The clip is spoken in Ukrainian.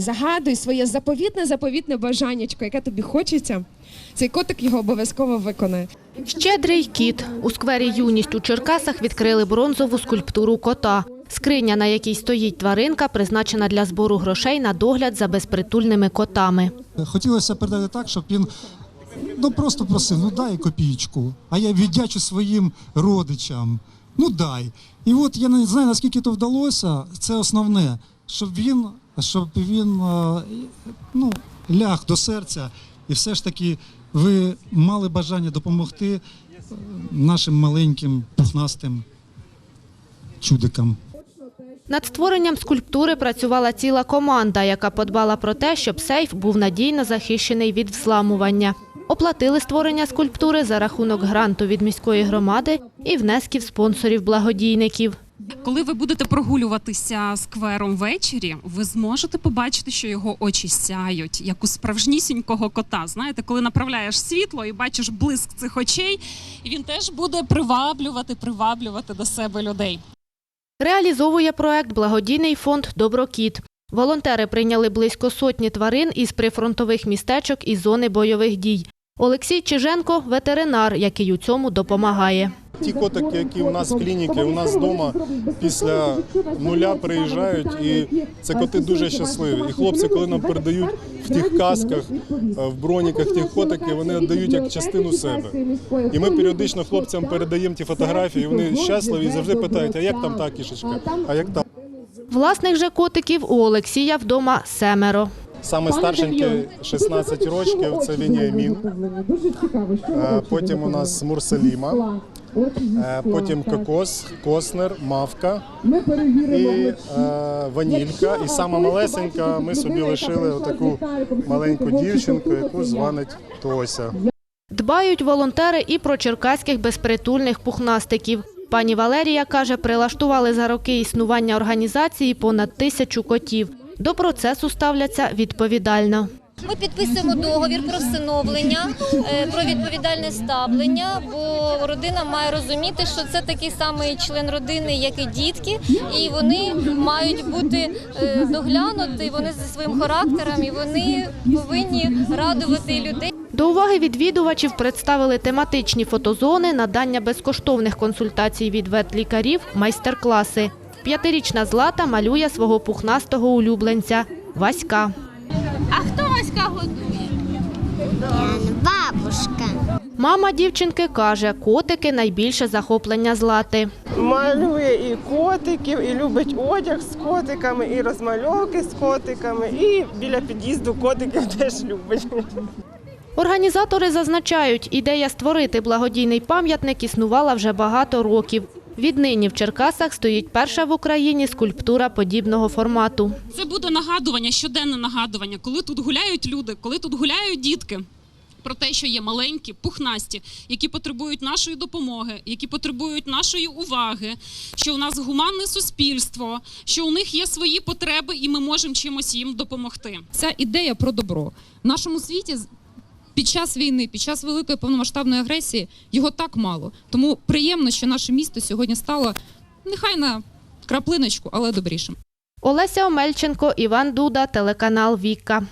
Загадуй своє заповітне заповітне бажаннячко, яке тобі хочеться. Цей котик його обов'язково виконає. Щедрий кіт. У сквері Юність у Черкасах відкрили бронзову скульптуру кота. Скриня, на якій стоїть тваринка, призначена для збору грошей на догляд за безпритульними котами. Хотілося передати так, щоб він ну просто просив, ну дай копійку, а я віддячу своїм родичам. Ну дай. І от я не знаю, наскільки то вдалося. Це основне, щоб він, щоб він е, ну, ляг до серця, і все ж таки ви мали бажання допомогти е, нашим маленьким пухнастим чудикам. Над створенням скульптури працювала ціла команда, яка подбала про те, щоб сейф був надійно захищений від взламування. Оплатили створення скульптури за рахунок гранту від міської громади і внесків спонсорів-благодійників. Коли ви будете прогулюватися сквером ввечері, ви зможете побачити, що його очі сяють, як у справжнісінького кота. Знаєте, коли направляєш світло і бачиш блиск цих очей, він теж буде приваблювати, приваблювати до себе людей. Реалізовує проект благодійний фонд Доброкіт. Волонтери прийняли близько сотні тварин із прифронтових містечок і зони бойових дій. Олексій Чиженко – ветеринар, який у цьому допомагає. Ті котики, які у нас в клініці, у нас вдома після нуля приїжджають, і це коти дуже щасливі. І хлопці, коли нам передають в тих касках, е, в броніках ті котики, вони віддають як частину себе. І ми періодично хлопцям передаємо ті фотографії. Вони щасливі і завжди питають, а як там та кішечка, а як та. Власних же котиків у Олексія вдома семеро. Саме старшенький 16 років це Веніамін. Е, Потім у нас Мурсаліма. Е, Потім кокос, коснер, мавка і е, ванілька. І сама малесенька ми собі лишили отаку маленьку дівчинку, яку званить Тося. Дбають волонтери і про черкаських безпритульних пухнастиків. Пані Валерія каже, прилаштували за роки існування організації понад тисячу котів. До процесу ставляться відповідально. Ми підписуємо договір про всиновлення, е, про відповідальне ставлення, бо родина має розуміти, що це такий самий член родини, як і дітки, і вони мають бути е, доглянуті, вони зі своїм характером, і вони повинні радувати людей. До уваги відвідувачів представили тематичні фотозони, надання безкоштовних консультацій від ветлікарів, майстер-класи. П'ятирічна Злата малює свого пухнастого улюбленця – Васька. А хто Васька готує? Бабушка. Мама дівчинки каже, котики – найбільше захоплення Злати. малює і котиків, і любить одяг з котиками, і розмальовки з котиками, і біля під'їзду котиків теж любить. Організатори зазначають, ідея створити благодійний пам'ятник існувала вже багато років. Віднині в Черкасах стоїть перша в Україні скульптура подібного формату. Це буде нагадування, щоденне нагадування, коли тут гуляють люди, коли тут гуляють дітки. Про те, що є маленькі, пухнасті, які потребують нашої допомоги, які потребують нашої уваги, що у нас гуманне суспільство, що у них є свої потреби, і ми можемо чимось їм допомогти. Ця ідея про добро в нашому світі під час війни, під час великої повномасштабної агресії його так мало. Тому приємно, що наше місто сьогодні стало нехай на краплиночку, але добрішим. Олеся Омельченко, Іван Дуда, телеканал Віка.